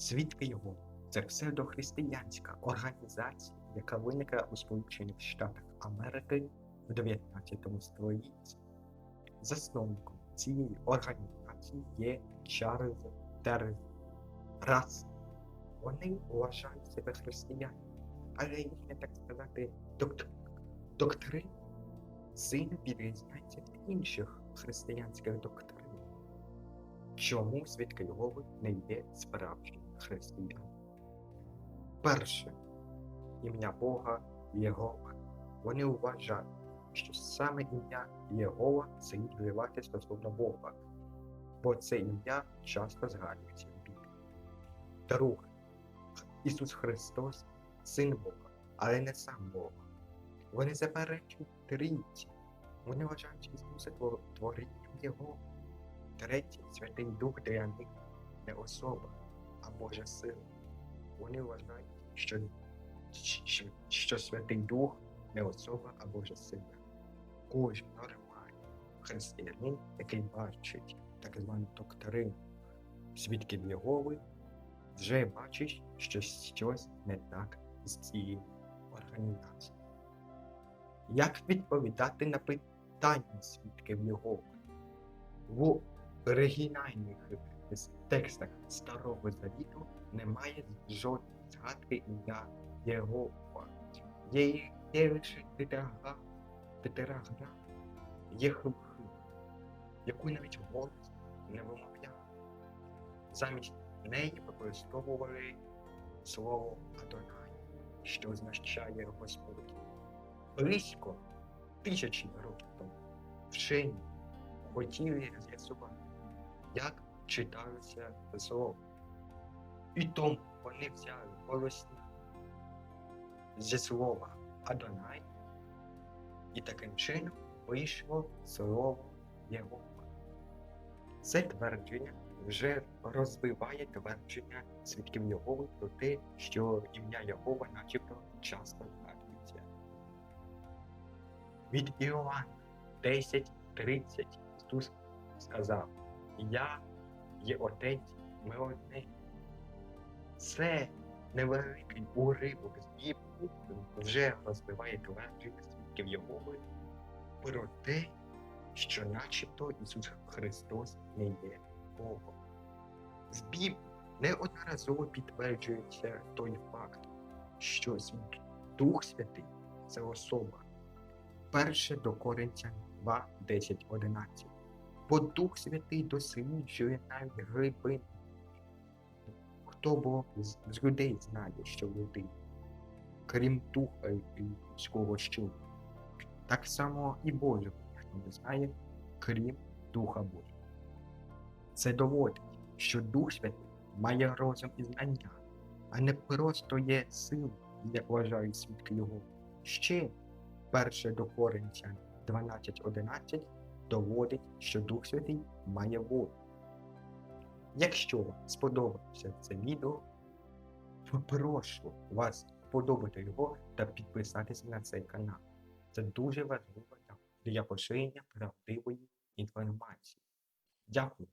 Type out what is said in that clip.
Свідки його це псевдохристиянська організація, яка виникла у Сполучених Штатах Америки в 19 столітті. Засновником цієї організації є Чарльз Терз Рас. Вони вважають себе християнами, але їхня, так сказати, доктр... доктрина сильно відрізняється від інших християнських доктрин. Чому свідки Єгови не є справжніми християнами? Перше ім'я Бога Єгова. Вони вважають, що саме ім'я Єгова слід вживати стосовно Бога, бо це ім'я часто згадується в Біблії. Друге, Ісус Христос Син Бога, але не сам Бог. Вони заперечують трійці. Вони вважають Ісуса тво- творінням Його. Третє, Святий Дух для не особа, Божа сила. Вони вважають, що, що, що Святий Дух не особа, а Божа сила. Кожен нормальний християнин, який бачить так звану доктрину свідків Єгови, вже бачить, що щось не так з цією організацією. Як відповідати на питання свідків Єгови? В оригінальних текстах Старого Завіту немає жодної згадки ім'я Єгова. Є, є лише тетрагра Єхвхи, яку навіть голос не вимовляв. Замість неї використовували слово Адонай, що означає Господь. Близько тисячі років тому вчені хотіли з'ясувати, як читаються слова. І тому вони взяли голосні зі слова Адонай, і таким чином вийшло слово Єгова. Це твердження вже розвиває твердження свідків Єгови про те, що ім'я Єгова начебто часто згадується. Від Іоанна 10.30 Ісус сказав, Я є Отець, ми одне. Це невеликий уривок з Біблії вже розвиває твердження свідків Єгови про те, що начебто Ісус Христос не є Богом. В Біблії неодноразово підтверджується той факт, що Дух Святий це особа. Перше до Коринтян 2, 10, 11. Бо Дух Святий досліджує навіть глибини. Хто бо з, людей знає, що люди, крім духа людського щула. Так само і Божого ніхто не знає, крім Духа Божого. Це доводить, що Дух Святий має розум і знання, а не просто є сил, як вважають свідки його. Ще перше до Коринтян 12.11 доводить, що Дух Святий має волю. Якщо вам сподобалося це відео, попрошу вас подобати його та підписатися на цей канал. Це дуже важливо для поширення правдивої інформації. Дякую.